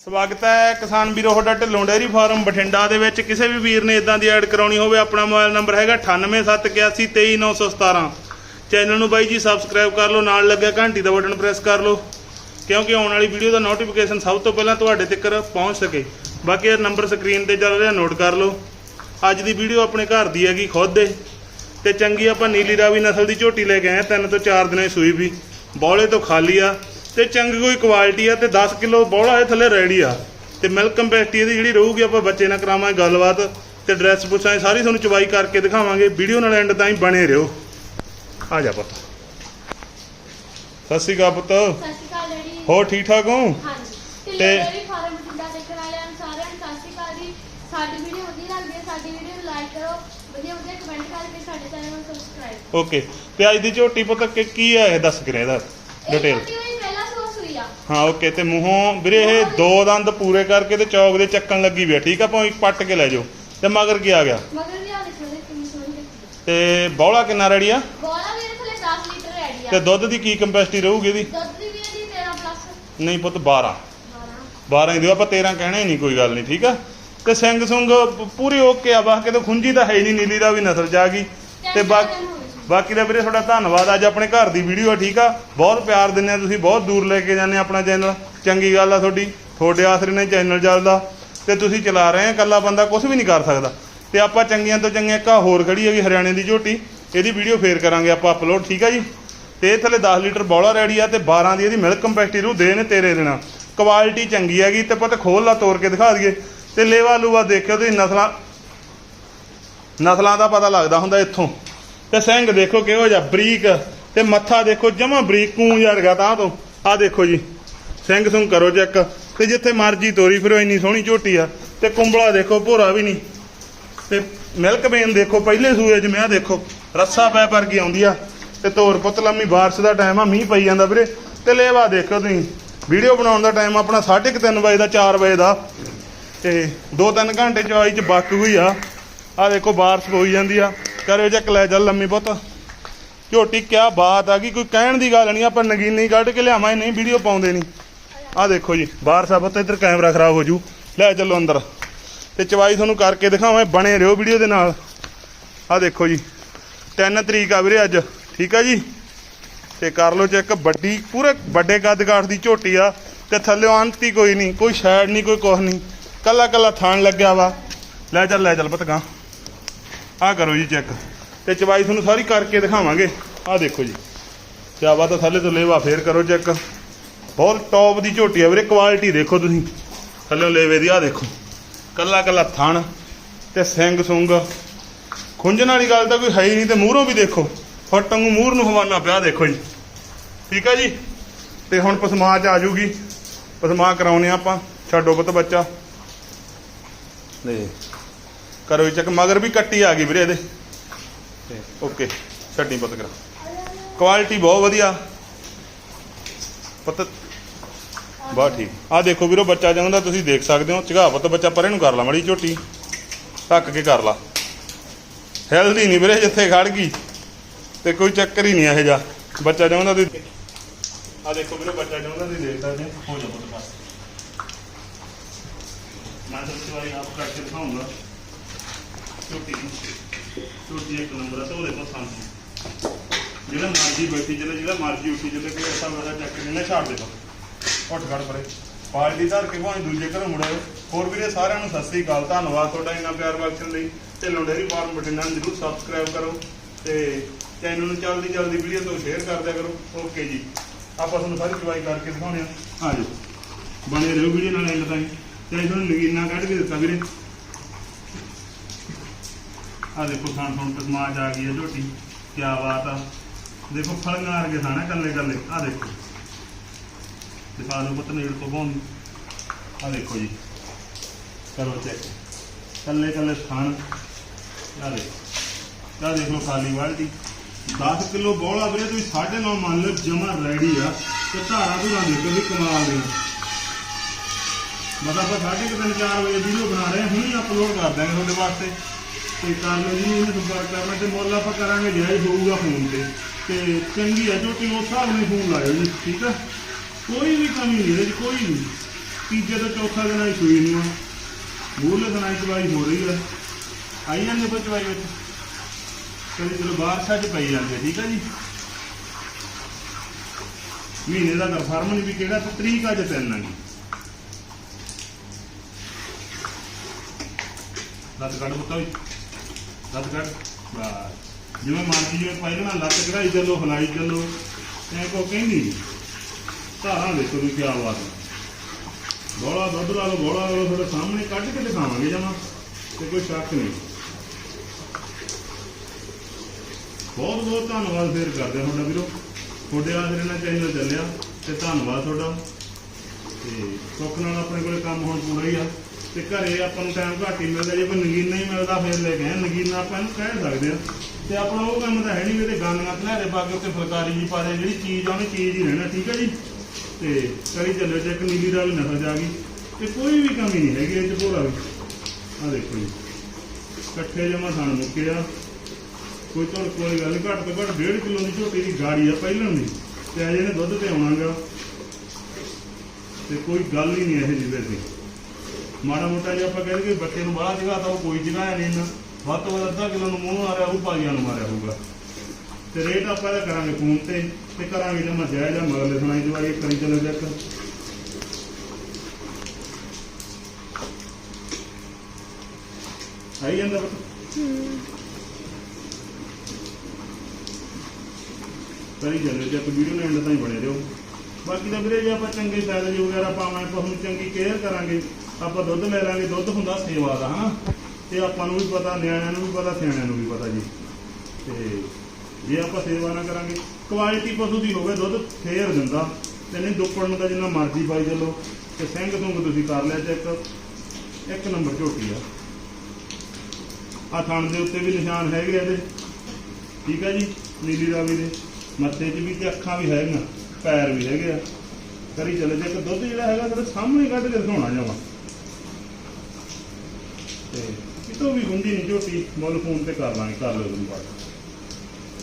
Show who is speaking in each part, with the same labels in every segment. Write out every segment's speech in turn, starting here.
Speaker 1: ਸਵਾਗਤ ਹੈ ਕਿਸਾਨ ਵੀਰੋ, ਤੁਹਾਡਾ ਢਿੱਲੋਂ ਡੇਅਰੀ ਫਾਰਮ ਬਠਿੰਡਾ ਦੇ ਵਿੱਚ। ਕਿਸੇ ਵੀ ਵੀਰ ਨੇ ਇਦਾਂ ਦੀ ਐਡ ਕਰਾਉਣੀ ਹੋਵੇ, ਆਪਣਾ ਮੋਬਾਈਲ ਨੰਬਰ ਹੈਗਾ 9871823917 ਚੈਨਲ ਨੂੰ ਬਾਈ ਜੀ ਸਬਸਕ੍ਰਾਈਬ ਕਰ ਲਓ, ਨਾਲ ਲੱਗਿਆ ਘੰਟੀ ਦਾ ਬਟਨ ਪ੍ਰੈਸ ਕਰ ਲਓ, ਕਿਉਂਕਿ ਆਉਣ ਵਾਲੀ ਵੀਡੀਓ ਦਾ ਨੋਟੀਫਿਕੇਸ਼ਨ ਸਭ ਤੋਂ ਪਹਿਲਾਂ ਤੁਹਾਡੇ ਤੱਕ ਪਹੁੰਚ ਸਕੇ। ਬਾਕੀ ਇਹ ਨੰਬਰ ਸਕਰੀਨ ਤੇ ਚੱਲ ਰਿਹਾ ਨੋਟ ਕਰ ਲਓ। ਅੱਜ ਦੀ ਵੀਡੀਓ ਆਪਣੇ ਘਰ ਦੀ ਹੈਗੀ ਖੁਦ ਦੇ। ਤੇ ਚੰਗੀ ਆਪਾਂ ਨੀਲੀ ਰਾਵੀ ਨਸਲ ਦੀ ਝੋਟੀ ਲੈ ਕੇ ਆਏ ਤਿੰਨ ਤੋਂ ਚਾਰ ਦਿਨਾਂ ਦੀ ਸੂਈ ਵੀ। ਬੌਲੇ ਤੋਂ ਖਾਲੀ ਆ। ਤੇ ਚੰਗੀ ਕੋਈ ਕੁਆਲਿਟੀ ਆ ਤੇ 10 ਕਿਲੋ ਬੌਲਾ ਇਹ ਥੱਲੇ ਰੈਡੀ ਆ। ਤੇ ਮਿਲਕ ਕੰਪੈਸਟੀ ਇਹਦੀ ਜਿਹੜੀ ਰਹੂਗੀ ਆਪਾਂ ਬੱਚੇ ਨਾਲ ਕਰਾਵਾਂਗੇ ਗੱਲਬਾਤ ਤੇ ਡਰੈਸ ਪੁੱਛਾਂਗੇ ਸਾਰੀ ਤੁਹਾਨੂੰ ਚਵਾਈ ਕਰਕੇ ਦਿਖਾਵਾਂਗੇ। ਵੀਡੀਓ ਨਾਲ ਐਂਡ ਤਾਈਂ ਬਣੇ ਰਹੋ। ਆ ਜਾ ਪੁੱਤ। ਸਤਿ ਸ਼੍ਰੀ ਅਕਾਲ ਪੁੱਤ।
Speaker 2: ਸਤਿ ਸ਼੍ਰੀ ਅਕਾਲ ਡੈਡੀ।
Speaker 1: ਹੋਰ ਠੀਕ ਠਾਕ ਹੋ?
Speaker 2: ਹਾਂਜੀ।
Speaker 1: ਤੇ-
Speaker 2: ਡੇਰੀ ਫਾਰਮ ਬਠਿੰਡਾ ਦੇਖਣ ਵਾਲਿਆਂ ਨੂੰ ਸਾਰਿਆਂ ਨੂੰ ਸਤਿ ਸ਼੍ਰੀ ਅਕਾਲ ਜੀ। ਸਾਡੀ ਵੀਡੀਓ ਵਧੀਆ ਲੱਗਦੀ ਹੈ ਸਾਡੀ ਵੀਡੀਓ ਨੂੰ ਲਾਈਕ ਕਰੋ। ਵਧੀਆ ਵਧੀਆ ਕਮੈਂਟ ਕਰਕੇ ਸਾਡੇ ਚੈਨਲ ਨੂੰ ਸਬਸਕ੍ਰਾਈਬ
Speaker 1: ਓਕੇ ਤੇ ਅੱਜ ਦੀ ਝੋਟੀ ਪੁੱਤ ਕਿ ਹੈ? ਇਹ ਦੱਸ ਕੇ ਇਹਦਾ
Speaker 2: ਇਹ
Speaker 1: ਡਿਟੇਲ
Speaker 2: ਛੋਟੀ ਹੋਈ ਪਹਿਲਾ ਸੋਸ ਹੋਈ ਆ
Speaker 1: ਹਾਂ ਓਕੇ ਤੇ ਮੂੰਹੋਂ ਵੀਰੇ ਇਹ ਦੋ ਦੰਦ ਪੂਰੇ ਕਰਕੇ ਤੇ ਚੌਕ ਦੇ ਚੱਕਣ ਲੱਗੀ ਵੀ ਆ ਠੀਕ ਆ ਭਾਵੇਂ ਪੱਟ ਕੇ ਲੈ ਜਾਓ। ਤੇ ਮਗਰ ਕੀ ਆ ਗਿਆ?
Speaker 2: ਮਗਰ ਵੀ ਆ ਦੇਖੋ ਦੇ ਕਿੰਨੀ ਸੋਹਣੀ ਦੇਖੀ
Speaker 1: ਤੇ ਬੌਲਾ ਕਿੰਨਾ ਰੈਡੀ ਆ?
Speaker 2: ਬੋਲਾ ਮੇਰੇ ਥਲੇ 10 ਲੀਟਰ ਰੈਡੀ ਆ।
Speaker 1: ਤੇ ਦੁੱਧ ਦੀ ਕੀ ਕੰਪੈਸਿਟੀ ਰਹੂਗੀ ਇਹਦੀ?
Speaker 2: ਦੁੱਧ ਦੀ ਵੀ ਇਹਦੀ 13 ਪਲੱਸ
Speaker 1: ਨਹੀਂ ਪੁੱਤ 12
Speaker 2: 12
Speaker 1: 12 ਹੀ ਦਿਓ ਆਪਾਂ 13 ਕਹਿਣਾ ਹੀ ਨਹੀਂ ਕੋਈ ਗੱਲ ਨਹੀਂ ਠੀਕ ਆ? ਤੇ ਸਿੰਘ ਸੁੰਗ ਪੂਰੀ ਓਕੇ ਆ ਬਾਕੀ ਤਾਂ ਖੁੰਜੀ ਤਾਂ ਹੈ ਹੀ ਨਹੀਂ ਨੀਲੀ ਦਾ ਵੀ ਨਸਲ ਜਾ ਗਈ ਤੇ ਬਾਕੀ ਬਾਕੀ ਦਾ ਵੀਰੇ ਤੁਹਾਡਾ ਧੰਨਵਾਦ, ਅੱਜ ਆਪਣੇ ਘਰ ਦੀ ਵੀਡੀਓ ਆ, ਠੀਕ ਆ? ਬਹੁਤ ਪਿਆਰ ਦਿੰਦੇ ਆ ਤੁਸੀਂ, ਬਹੁਤ ਦੂਰ ਲੈ ਕੇ ਜਾਂਦੇ ਆ ਆਪਣਾ ਚੈਨਲ ਚੰਗੀ ਗੱਲ ਆ ਤੁਹਾਡੀ, ਤੁਹਾਡੇ ਆਸਰੇ ਨਾਲ ਚੈਨਲ ਚੱਲਦਾ। ਤੇ ਤੁਸੀਂ ਚਲਾ ਰਹੇ ਆ, ਇਕੱਲਾ ਬੰਦਾ ਕੁਝ ਵੀ ਨਹੀਂ ਕਰ ਸਕਦਾ। ਤੇ ਆਪਾਂ ਚੰਗੀਆਂ ਤੋਂ ਚੰਗੀਆਂ ਇੱਕ ਹੋਰ ਖੜੀ ਹੈਗੀ ਹਰਿਆਣੇ ਦੀ ਝੋਟੀ, ਇਹਦੀ ਵੀਡੀਓ ਫੇਰ ਕਰਾਂਗੇ ਆਪਾਂ ਅਪਲੋਡ ਠੀਕ ਆ ਜੀ? ਤੇ ਇਹ ਥੱਲੇ 10 ਲੀਟਰ ਬੌਲਾ ਰੈਡੀ ਆ ਤੇ 12 ਦੀ ਇਹਦੀ ਮਿਲਕ ਕੰਪੈਕਟੀ ਨੂੰ ਦੇ ਨੇ ਤੇਰੇ ਦੇਣਾ ਕੁਆਲਿਟੀ ਚੰਗੀ ਹੈਗੀ, ਤੇ ਪਤਾ ਖੋਲ ਲਾ ਤੋੜ ਕੇ ਦਿਖਾ ਦਈਏ। ਤੇ ਲੇਵਾ ਲੂਵਾ ਦੇਖਿਓ ਤੁਸੀਂ ਨਸਲਾਂ ਨਸਲਾਂ ਦਾ ਪਤਾ ਲੱਗਦਾ ਹੁੰਦਾ ਇੱਥੋਂ। ਤੇ ਸਿੰਘ ਦੇਖੋ ਕਿਹੋ ਜਿਹਾ ਬਰੀਕ, ਤੇ ਮੱਥਾ ਦੇਖੋ ਜਮਾ ਬਰੀਕ ਕੂੰ ਵਰਗਾ ਤਾਂ ਤੋਂ। ਆ ਦੇਖੋ ਜੀ, ਸਿੰਘ ਸੁੰ ਕਰੋ ਚੈੱਕ। ਤੇ ਜਿੱਥੇ ਮਰਜ਼ੀ ਤੋਰੀ ਫਿਰੋ, ਇੰਨੀ ਸੋਹਣੀ ਝੋਟੀ ਆ। ਤੇ ਕੁੰਬਲਾ ਦੇਖੋ, ਭੋਰਾ ਵੀ ਨਹੀਂ। ਤੇ ਮਿਲਕ ਬੇਨ ਦੇਖੋ, ਪਹਿਲੇ ਸੂਏ ਜਿਵੇਂ ਆ ਦੇਖੋ, ਰੱਸਾ ਪੈ ਪਰ ਕੀ ਆਉਂਦੀ ਆ। ਤੇ ਤੋਰ ਪੁੱਤ ਲੰਮੀ, ਬਾਰਿਸ਼ ਦਾ ਟਾਈਮ ਆ, ਮੀਂਹ ਪਈ ਜਾਂਦਾ ਵੀਰੇ। ਤੇ ਲੇਵਾ ਦੇਖੋ ਤੁਸੀਂ, ਵੀਡੀਓ ਬਣਾਉਣ ਦਾ ਟਾਈਮ ਆਪਣਾ 3:30 ਵਜੇ ਦਾ 4 ਵਜੇ ਦਾ। ਤੇ 2-3 ਘੰਟੇ ਚ ਆਈ ਚ ਬੱਕ ਹੋਈ ਆ। ਆ ਦੇਖੋ, ਬਾਰਿਸ਼ ਹੋਈ ਜਾਂਦੀ ਆ। ਕਰਿਓ ਚੱਕ ਲੈ ਜਾ ਲੰਮੀ ਪੁੱਤ ਝੋਟੀ ਕਿਆ ਬਾਤ ਆ ਗਈ, ਕੋਈ ਕਹਿਣ ਦੀ ਗੱਲ ਨਹੀਂ, ਆਪਾਂ ਨਗੀਨੀ ਕੱਢ ਕੇ ਲਿਆਵਾਂ ਨਹੀਂ ਵੀਡੀਓ ਪਾਉਂਦੇ ਨਹੀਂ। ਆ ਦੇਖੋ ਜੀ, ਬਾਹਰ ਆ ਪੁੱਤ ਇੱਧਰ ਕੈਮਰਾ ਖਰਾਬ ਹੋ ਜੂ। ਲੈ ਚੱਲੋ ਅੰਦਰ। ਤੇ ਚਵਾਈ ਤੁਹਾਨੂੰ ਕਰਕੇ ਦਿਖਾਵਾਂ ਬਣੇ ਰਹੋ ਵੀਡੀਓ ਦੇ ਨਾਲ। ਆ ਦੇਖੋ ਜੀ 3 ਤਰੀਕ ਆ ਵੀਰੇ ਅੱਜ, ਠੀਕ ਆ ਜੀ? ਤੇ ਕਰ ਲਓ ਚੈੱਕ, ਵੱਡੀ, ਪੂਰੇ ਵੱਡੇ ਕੱਦ ਕਾਠ ਦੀ ਝੋਟੀ ਆ। ਤੇ ਥੱਲਿਓਂ ਅੰਤ ਕੋਈ ਨਹੀਂ, ਕੋਈ ਸ਼ੈਡ ਨਹੀਂ, ਕੋਈ ਕੁਛ ਨਹੀਂ। ਕੱਲਾ ਕੱਲਾ ਥਾਣ ਲੱਗਿਆ ਵਾ। ਲੈ ਚੱਲ ਲੈ ਚੱਲ ਪਤਗਾ ਆਹ ਕਰੋ ਜੀ ਚੈੱਕ ਤੇ ਚਵਾਈ ਤੁਹਾਨੂੰ ਸਾਰੀ ਕਰਕੇ ਦਿਖਾਵਾਂਗੇ। ਆਹ ਦੇਖੋ ਜੀ। ਚਾਵਾ ਤਾਂ ਥੱਲੇ ਤੋਂ ਲੇਵਾ ਫੇਰ ਕਰੋ ਚੈੱਕ ਬਹੁਤ ਟੌਪ ਦੀ ਝੋਟੀ ਆ ਵੀਰੇ ਕੁਆਲਿਟੀ ਦੇਖੋ ਤੁਸੀਂ। ਥੱਲੇ ਲੇਵੇ ਦੀ, ਆਹ ਦੇਖੋ। ਕੱਲਾ ਕੱਲਾ ਥਣ ਤੇ ਸਿੰਗ ਸੁੰਗ। ਖੁੰਝਣ ਵਾਲੀ ਗੱਲ ਤਾਂ ਕੋਈ ਹੈ ਹੀ ਨਹੀਂ ਤੇ ਮੂਹਰੋਂ ਵੀ ਦੇਖੋ। ਫੱਟ ਵਾਂਗੂ ਮੂਹਰ ਨੂੰ ਹਵਾਨਾ ਪਿਆ, ਦੇਖੋ ਜੀ। ਠੀਕ ਆ ਜੀ? ਤੇ ਹੁਣ ਪਸਮਾ ਚ ਆ ਜੂਗੀ ਪਸਮਾ ਕਰਾਉਨੇ ਆਪਾਂ। ਛੱਡੋ ਪੁੱਤ ਬੱਚਾ। ਲੈ ਕਰੋ ਜੀ ਚੈੱਕ ਮਗਰ ਵੀ ਕੱਟੀ ਆ ਗਈ ਵੀਰੇ ਇਹਦੇ। ਓਕੇ ਛੱਡੀ ਪੁੱਤ ਕਰਾ। ਕੁਆਲਿਟੀ ਬਹੁਤ ਵਧੀਆ। ਪੁੱਤ ਬਹੁਤ ਠੀਕ। ਆ ਦੇਖੋ ਵੀਰੋ, ਬੱਚਾ ਜਾਂਦਾ ਤੁਸੀਂ ਦੇਖ ਸਕਦੇ ਹੋ। ਝਗਾ ਪੁੱਤ, ਬੱਚਾ ਪਰੇ ਨੂੰ ਕਰ ਲਾ ਮੜੀ ਝੋਟੀ। ਢੱਕ ਕੇ ਕਰ ਲਾ। ਹੈਲਦੀ ਨਹੀਂ ਵੀਰੇ, ਜਿੱਥੇ ਖੜ ਗਈ। ਤੇ ਕੋਈ ਚੱਕਰ ਹੀ ਨਹੀਂ ਇਹੋ ਜਿਹਾ। ਬੱਚਾ ਚਾਹੁੰਦਾ ਤੁਸੀਂ ਆ ਦੇਖੋ ਵੀਰੇ, ਬੱਚਾ ਚਾਹੁੰਦਾ ਤੁਸੀਂ ਦੇਖ ਸਕਦੇ ਹੋ। ਹੋ ਜਾ ਪੁੱਤ, ਬਸ। ਮੈਂ ਤਾਂ ਵਾਰੀ ਆਪ ਕਰਕੇ ਦਿਖਾਉਂਗਾ। ਝੋਟੀ ਨੂੰ ਝੋਟੀ ਇੱਕ ਨੰਬਰ ਆ ਤੇ ਉਹਦੇ ਕੋਲ ਸਾਹਮਣੇ। ਜਿਹੜਾ ਮਰਜ਼ੀ ਬੈਠੀ ਚੱਲੇ, ਜਿਹੜਾ ਮਰਜ਼ੀ ਉੱਠੀ ਚੱਲੇ, ਕੋਈ ਐਸਾ ਵੈਸਾ ਚੱਕ ਕੇ ਨਾ ਛੱਡ ਦੇ ਬਸ ਉੱਠ ਖੜ ਪਰੇ। ਪਾਰਟੀ ਧਰ ਕੇ ਭਾਵੇਂ ਦੂਜੇ ਘਰੋਂ ਮੁੜਿਓ ਹੋਰ ਵੀਰੇ ਸਾਰਿਆਂ ਨੂੰ ਸਤਿ ਸ੍ਰੀ ਅਕਾਲ। ਧੰਨਵਾਦ ਤੁਹਾਡਾ ਇੰਨਾ ਪਿਆਰ ਬਖਸ਼ਣ ਲਈ। ਤੇ ਲੋਡੇਰੀ ਫਾਰਮ ਬਠਿੰਡਾ ਨੂੰ ਜਰੂਰ ਸਬਸਕ੍ਰਾਈਬ ਕਰੋ। ਤੇ ਚੈਨਲ ਨੂੰ ਜਲਦੀ ਜਲਦੀ ਵੀਡੀਓ ਤੋਂ ਸ਼ੇਅਰ ਕਰ ਦਿਆ ਕਰੋ। ਓਕੇ ਜੀ। ਆਪਾਂ ਤੁਹਾਨੂੰ ਸਾਰੀ ਚਵਾਈ ਕਰਕੇ ਦਿਖਾਉਣੇ ਆ ਆ ਜਾਓ। ਬਣੇ ਰਹੋ ਵੀਡੀਓ ਨਾਲ ਐਂਡ ਤਾਈਂ। ਤੇ ਤੁਹਾਨੂੰ ਨਗੀਨਾ ਕੱਢ ਕੇ ਦਿੱਤਾ ਵੀਰੇ। ਆ ਦੇਖੋ ਖਾਣ ਖਾਣ ਤੇ ਸਮਾਜ ਆ ਗਈ ਹੈ ਝੋਟੀ ਕੀ ਬਾਤ ਆ। ਦੇਖੋ ਫਲੀਆਂ ਆ ਰਗੇ ਸਾਨਾ ਕੱਲੇ ਕੱਲੇ ਆ ਦੇਖੋ। ਦਿਖਾ ਲਓ ਪਤਨੇ ਤੋਂ ਬੋਨ ਆ ਦੇਖੋ ਜੀ। ਕਰੋ ਚੈੱਕ ਕੱਲੇ ਕੱਲੇ ਸਥਾਨ। ਆ ਦੇਖੋ। ਆ ਦੇਖ ਲਓ ਖਾਲੀ ਬਾਲਟੀ। 10 ਕਿਲੋ ਬੋਲਾ ਵੀਰੇ, ਤੁਸੀਂ 9.5 ਮੰਨ ਲਓ, ਜਮਾ ਰੈਡੀ ਆ। ਤੇ ਧਾਰਾ ਧੂਰਾ ਦੇਖੋ ਵੀ ਕਮਾਲ ਦੇ ਮਤਲਬ ਆਪਾਂ ਸਾਢੇ ਕੁ ਤਿੰਨ ਚਾਰ ਵਜੇ ਵੀਡੀਓ ਬਣਾ ਰਹੇ ਹਾਂ, ਹੁਣੇ ਅਪਲੋਡ ਕਰ ਦਾਂਗੇ ਤੁਹਾਡੇ ਵਾਸਤੇ। ਤੇ ਕਰ ਲਓ ਜੀ ਸੰਪਰਕ ਕਰਨਾ ਤੇ ਮੁੱਲ ਆਪਾਂ ਕਰਾਂਗੇ ਜਾਇਜ਼ ਹੋਊਗਾ ਫੋਨ ਤੇ। ਤੇ ਚੰਗੀ ਆ, ਜੋ ਉਸ ਹਿਸਾਬ ਨਾਲ ਫੋਨ ਲਾਇਓ ਜੀ, ਠੀਕ ਆ? ਕੋਈ ਵੀ ਕਮੀ ਨਹੀਂ ਇਹਦੇ 'ਚ ਕੋਈ ਨਹੀਂ ਤੀਜੇ ਤੋਂ ਚੌਥਾ ਦਿਨ ਆਈ ਸੂਈ ਨੂੰ ਮੂਲੇ ਦਿਨਾਂ ਚ ਚਵਾਈ ਹੋ ਰਹੀ ਹੈ ਆਈ ਜਾਂਦੇ ਪਰ ਚਵਾਈ ਵਿੱਚ? ਕਦੇ ਚਲੋ ਬਾਹਰ ਸੱਜ ਪਈ ਜਾਂਦੇ ਠੀਕ ਹੈ ਜੀ? ਮਹੀਨੇ ਦਾ ਕਨਫਰਮ ਨਹੀਂ ਵੀ ਕਿਹੜਾ ਤਰੀਕ ਅੱਜ ਤਿੰਨ ਆ ਜੀ। ਲੱਤ ਕੱਢ ਪੁੱਤਾ ਵੀ ਲੱਤ ਕੱਢ, ਬਸ। ਜਿਵੇਂ ਮਰਜ਼ੀ ਜਿਵੇਂ ਪਾਈ ਨਾ ਲੱਤ ਕਢਾਈ ਚੱਲੋ ਹਲਾਈ ਚੱਲੋ, ਐ ਕੋ ਕਹਿੰਦੀ ਨੀ। ਧਾਰਾਂ ਦੇਖੋ ਵੀ ਕੀ ਬਾਤ ਹੈ। ਬੋਲਾ ਦੁੱਧ ਲਾ ਲਓ, ਬੋਲਾ ਲਾ ਲਓ, ਤੁਹਾਡੇ ਸਾਹਮਣੇ ਕੱਢ ਕੇ ਦਿਖਾਵਾਂਗੇ ਜਮਾ, ਤੇ ਕੋਈ ਸ਼ੱਕ ਨਹੀਂ। ਬਹੁਤ ਬਹੁਤ ਧੰਨਵਾਦ ਫੇਰ ਕਰਦੇ ਹਾਂ ਤੁਹਾਡਾ ਵੀਰੋ। ਤੁਹਾਡੇ ਆਸਰੇ ਨਾਲ ਚੈਨਲ ਚੱਲਿਆ, ਤੇ ਧੰਨਵਾਦ ਤੁਹਾਡਾ। ਤੇ ਸੁੱਖ ਨਾਲ ਆਪਣੇ ਕੋਲੇ ਕੰਮ ਹੁਣ ਪੂਰਾ ਹੀ ਆ। ਤੇ ਘਰੇ ਆਪਾਂ ਨੂੰ ਟਾਈਮ ਘੱਟ ਹੀ ਮਿਲਦਾ, ਜੇ ਕੋਈ ਨਗੀਨਾ ਹੀ ਮਿਲਦਾ ਫਿਰ ਲੈ ਕੇ ਆਏ। ਨਗੀਨਾ ਆਪਾਂ ਇਹਨੂੰ ਕਹਿ ਸਕਦੇ ਆ ਤੇ ਆਪਣਾ ਉਹ ਕੰਮ ਤਾਂ ਹੈ ਨਹੀਂ ਵੀ ਤੇ ਗਾਨੀਆਂ ਧਨਾਰੇ ਪਾ ਕੇ ਉੱਤੇ ਫੁਲਕਾਰੀ ਜੀ ਪਾ ਦੇ, ਜਿਹੜੀ ਚੀਜ਼ ਆ ਉਹਨੇ ਚੀਜ਼ ਹੀ ਰਹਿਣਾ, ਠੀਕ ਹੈ ਜੀ? ਤੇ ਕਰੀ ਚੱਲਿਓ, ਚੈੱਕ ਨੀਲੀ ਦਾ ਵੀ ਨਸਲ ਜਾ ਗਈ। ਤੇ ਕੋਈ ਵੀ ਕਮੀ ਨਹੀਂ ਹੈਗੀ, ਇਹ ਚ ਭੋਰਾ ਵੀ। ਆ ਦੇਖੋ ਜੀ। ਇਕੱਠੇ ਜਮਾ ਥਣ ਮੁੱਕਿਆ ਕੋਈ ਤੋਂ ਕੋਈ ਗੱਲ ਘੱਟ ਤੋਂ ਘੱਟ 1.5 ਕਿਲੋ ਦੀ ਝੋਟੀ ਦੀ ਗਾੜੀ ਆ ਪਹਿਲਾਂ ਦੀ। ਤੇ ਅਜੇ ਨੇ ਦੁੱਧ ਤੇ ਆਉਣਾਗਾ ਤੇ ਕੋਈ ਗੱਲ ਹੀ ਨਹੀਂ ਇਹ ਜਿਹਦੇ ਤੇ ਮਾੜਾ ਮੋਟਾ ਜੇ ਆਪਾਂ ਕਹਿੰਦੇ ਕਿ ਬੱਚੇ ਨੂੰ ਬਾਹਰ ਜਗਾ ਤਾਂ ਉਹ ਕੋਈ ਜਗ੍ਹਾ ਨਹੀਂ ਇਹਨਾਂ ਵੱਧ ਤੋਂ ਵੱਧ ਅੱਧਾ ਕਿਲੋ ਨੂੰ ਮੂੰਹ ਮਾਰਿਆ ਉਹ ਪਾਲੀਆਂ ਨੂੰ ਮਾਰਿਆ ਹੋਊਗਾ। ਤੇ ਰੇਟ ਆਪਾਂ ਇਹਦਾ ਕਰਾਂਗੇ ਫੋਨ ਤੇ ਤੇ ਕਰਾਂਗੇ ਜਮਾ ਜਾਇਜ਼ ਆ ਮਗਲੇ ਸੁਣਾਈ ਦਵਾਈ ਕਰੀ ਚਲੋ ਚੈੱਕ ਆਈ ਜਾਂਦਾ ਬਤ ਕਰੀ ਚੱਲੋ ਚੈੱਕ ਵੀਡੀਓ ਨੇ ਐਂਡ ਤਾਈਂ ਬਣੇ ਰਹੋ। ਬਾਕੀ ਤਾਂ ਵੀਰੇ ਜੇ ਆਪਾਂ ਚੰਗੇ ਫਾਇਦੇ ਜੋ ਵਗੈਰਾ ਪਾਵਾਂਗੇ ਪਸ਼ੂ ਨੂੰ ਚੰਗੀ ਕੇਅਰ ਕਰਾਂਗੇ। ਆਪਾਂ ਦੁੱਧ ਲੈ ਲਾਂਗੇ, ਦੁੱਧ ਹੁੰਦਾ ਸੇਵਾ ਦਾ, ਹਨਾ? ਤੇ ਆਪਾਂ ਨੂੰ ਵੀ ਪਤਾ, ਨਿਆਣਿਆਂ ਨੂੰ ਵੀ ਪਤਾ, ਸਿਆਣਿਆਂ ਨੂੰ ਵੀ ਪਤਾ ਜੀ। ਤੇ ਜੇ ਆਪਾਂ ਸੇਵਾ ਨਾ ਕਰਾਂਗੇ ਕੁਆਲਿਟੀ ਪਸ਼ੂ ਦੀ ਹੋਵੇ ਦੁੱਧ, ਫੇਰ ਦਿੰਦਾ। ਤੇ ਨਹੀਂ ਦੁੱਪੜ ਨੂੰ ਤਾਂ ਜਿੰਨਾ ਮਰਜ਼ੀ ਪਾਈ ਚੱਲੋ। ਤੇ ਸਿੰਘ ਸੁੰਗ ਤੁਸੀਂ ਕਰ ਲਿਆ ਚੈੱਕ। ਇੱਕ ਨੰਬਰ ਝੋਟੀ ਆ। ਆ ਥਣ ਦੇ ਉੱਤੇ ਵੀ ਨਿਸ਼ਾਨ ਹੈਗੇ ਆ ਇਹਦੇ। ਠੀਕ ਹੈ ਜੀ, ਨੀਲੀ ਰਾਵੀ ਦੇ। ਮੱਥੇ 'ਚ ਵੀ ਤੇ ਅੱਖਾਂ ਵੀ ਹੈਗੀਆਂ, ਪੈਰ ਵੀ ਹੈਗੇ ਆ। ਕਰੀ ਚਲੇ, ਜੇ ਇੱਕ ਦੁੱਧ ਜਿਹੜਾ ਹੈਗਾ ਤੁਹਾਡੇ ਸਾਹਮਣੇ ਕੱਢ ਕੇ ਦਿਖਾਉਣਾ ਜਾਵਾ। ਤੇ ਕਿਤੋਂ ਵੀ ਹੁੰਦੀ ਨਹੀਂ ਝੋਟੀ, ਮੁੱਲ ਫੋਨ ਤੇ ਕਰ ਲਾਂਗੇ, ਕਰ ਲਿਓ ਤੁਹਾਨੂੰ ਬਾਅਦ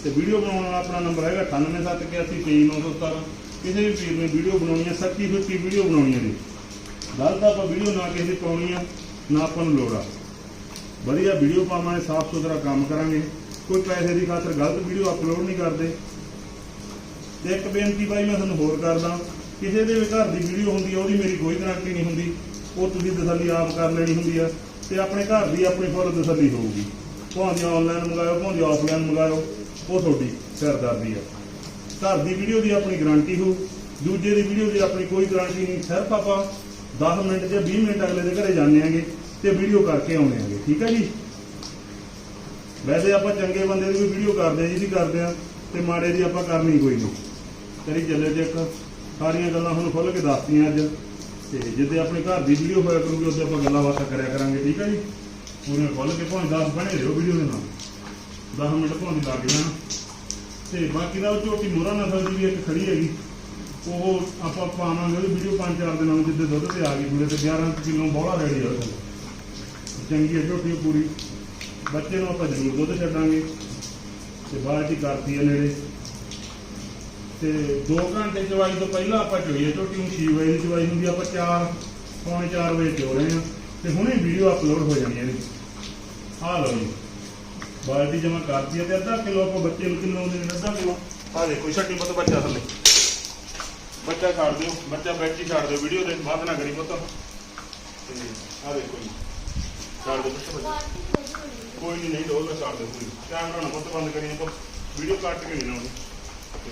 Speaker 1: ਤੇ ਵੀਡੀਓ ਬਣਾਉਣ ਵਾਲਾ ਆਪਣਾ ਨੰਬਰ ਹੈਗਾ 9871823970 ਕਿਸੇ ਵੀ ਵੀਰ ਨੇ ਵੀਡੀਓ ਬਣਾਉਣੀ ਹੈ, ਸੱਚੀ ਸੁੱਚੀ ਵੀਡੀਓ ਬਣਾਉਣੀ ਹੈ ਜੀ। ਗਲਤ ਆਪਾਂ ਵੀਡੀਓ ਨਾ ਕਿਸੇ ਦੀ ਪਾਉਣੀ ਆ, ਨਾ ਆਪਾਂ ਨੂੰ ਲੋੜ ਆ। ਵਧੀਆ ਵੀਡੀਓ ਪਾਵਾਂਗੇ, ਸਾਫ਼ ਸੁਥਰਾ ਕੰਮ ਕਰਾਂਗੇ। ਕੋਈ ਪੈਸੇ ਦੀ ਖਾਤਰ ਗਲਤ ਵੀਡੀਓ ਅਪਲੋਡ ਨਹੀਂ ਕਰਦੇ। ਤੇ ਇੱਕ ਬੇਨਤੀ ਬਾਈ, ਮੈਂ ਤੁਹਾਨੂੰ ਹੋਰ ਕਰਦਾ, ਕਿਸੇ ਦੇ ਵੀ ਘਰ ਦੀ ਵੀਡੀਓ ਹੁੰਦੀ ਆ, ਉਹਦੀ ਮੇਰੀ ਕੋਈ ਗਰੰਟੀ ਨਹੀਂ ਹੁੰਦੀ। ਉਹ ਤੁਸੀਂ ਤਸੱਲੀ ਆਪ ਕਰ ਲੈਣੀ ਹੁੰਦੀ ਆ। ਤੇ ਆਪਣੇ ਘਰ ਦੀ ਆਪਣੀ ਫੁੱਲ ਤਸੱਲੀ ਹੋਊਗੀ। ਭਾਵੇਂ ਆਨਲਾਈਨ ਮੰਗਾਇਓ ਭਾਵੇਂ ਆਫਲਾਈਨ ਮੰਗਾਇਓ, ਉਹ ਤੁਹਾਡੀ ਸਿਰਦਰਦੀ ਆ। ਘਰ ਦੀ ਵੀਡੀਓ ਦੀ ਆਪਣੀ ਗਾਰੰਟੀ ਹੋ ਦੂਜੇ ਦੀ ਵੀਡੀਓ ਦੀ ਆਪਣੀ ਕੋਈ ਗਾਰੰਟੀ ਨਹੀਂ। ਸਿਰਫ ਆਪਾਂ 10 ਮਿੰਟ ਜਾਂ 20 ਮਿੰਟ ਅਗਲੇ ਦੇ ਘਰੇ ਜਾਂਦੇ ਆਂਗੇ ਤੇ ਵੀਡੀਓ ਕਰਕੇ ਆਉਣੇ ਆਂਗੇ। ਠੀਕ ਹੈ ਜੀ? ਵੈਸੇ ਆਪਾਂ ਚੰਗੇ ਬੰਦੇ ਦੀ ਵੀ ਵੀਡੀਓ ਕਰਦੇ ਆ ਜਿਹਦੀ ਕਰਦੇ ਆ, ਤੇ ਮਾੜੇ ਦੀ ਆਪਾਂ ਕਰਨੀ ਕੋਈ ਨਹੀਂ। ਕਰੀ ਚੱਲੇ ਜੇ ਇੱਕ। ਸਾਰੀਆਂ ਗੱਲਾਂ ਹੁਣ ਖੁੱਲ ਕੇ ਦੱਸਤੀਆਂ ਅੱਜ। ਤੇ ਜਿੱਦੇ ਆਪਣੇ ਘਰ ਦੀ ਵੀਡੀਓ ਹੋਇਆ ਕਰੂਗੀ ਉਹਦੇ ਆਪਾਂ ਗੱਲਾਂ ਬਾਤਾਂ ਕਰਿਆ ਕਰਾਂਗੇ, ਠੀਕ ਹੈ ਜੀ? ਪੂਰੇ ਖੁੱਲ ਕੇ ਭਾਵੇਂ 10 ਬਣੇ ਰਹੋ ਵੀਡੀਓ ਦੇ ਨਾਲ। 10 ਮਿੰਟ ਭਾਵੇਂ ਲੱਗ ਜਾਣ। ਤੇ ਬਾਕੀ ਦਾ ਉਹ ਝੋਟੀ ਮੋਹਰਾ ਨਸਲ ਦੀ ਵੀ ਇੱਕ ਖੜੀ ਹੈਗੀ। ਉਹ ਆਪਾਂ ਪਾਵਾਂਗੇ ਉਹਦੀ ਵੀਡੀਓ ਪੰਜ ਚਾਰ ਦਿਨਾਂ ਨੂੰ ਜਿੱਦੇ ਦੁੱਧ ਤੇ ਆ ਗਈ ਪੂਰੇ ਤੇ 11 ਕਿਲੋ ਬੋਲਾ ਰੈਡੀ ਆ ਉਹਦੇ। ਚੰਗੀ ਹੈ ਝੋਟੀ ਪੂਰੀ। ਬੱਚੇ ਨੂੰ ਆਪਾਂ ਜ਼ਰੂਰ ਦੁੱਧ ਛੱਡਾਂਗੇ। ਤੇ ਬਾਅਦ ਚ ਕਰਤੀ ਹੈ ਨੇੜੇ। ਤੇ 2 ਘੰਟੇ ਚਵਾਈ ਤੋਂ ਪਹਿਲਾਂ ਆਪਾਂ ਚੋਈਏ ਝੋਟੀ ਨੂੰ 6 ਵਜੇ ਦੀ ਚਵਾਈ ਹੁੰਦੀ ਆਪਾਂ 4 ਪੌਣੇ 4 ਵਜੇ ਚੋ ਰਹੇ ਹਾਂ। ਤੇ ਹੁਣੇ ਵੀਡੀਓ ਅਪਲੋਡ ਹੋ ਜਾਣੀ ਹੈ ਇਹਦੀ। ਆ ਲਓ ਜੀ। ਬਾਲਟੀ ਜਮਾ ਕਰਤੀ ਹੈ ਤੇ ਅੱਧਾ ਕਿਲੋ ਆਪਾਂ ਬੱਚੇ ਨੂੰ ਕਿਲੋ ਦੇ ਅੱਧਾ ਕਿਲੋ। ਆ ਦੇਖੋ, ਛੱਟੀ ਮਤ ਬੱਚਾ ਥੱਲੇ। ਬੱਚਾ ਛੱਡ ਦਿਓ, ਬੱਚਾ ਬੈਠੀ ਛੱਡ ਦਿਓ ਵੀਡੀਓ ਦੇ ਬਾਅਦ ਨਾ ਕਰੀ ਪੁੱਤ। ਤੇ ਆ ਦੇਖੋ ਜੀ। ਛੱਡ ਦਿਓ ਬੱਚਾ। ਕੋਈ ਨਹੀਂ ਨਹੀਂ ਡੋਲ ਛੱਡ ਦਿਓ ਕੋਈ ਕੈਮਰਾ ਨਾ ਪੁੱਤ ਬੰਦ ਕਰੀ ਆਪਾਂ। ਵੀਡੀਓ ਕੱਟ ਕੇ ਨਹੀਂ ਲਾਉਣੀ। ਤੇ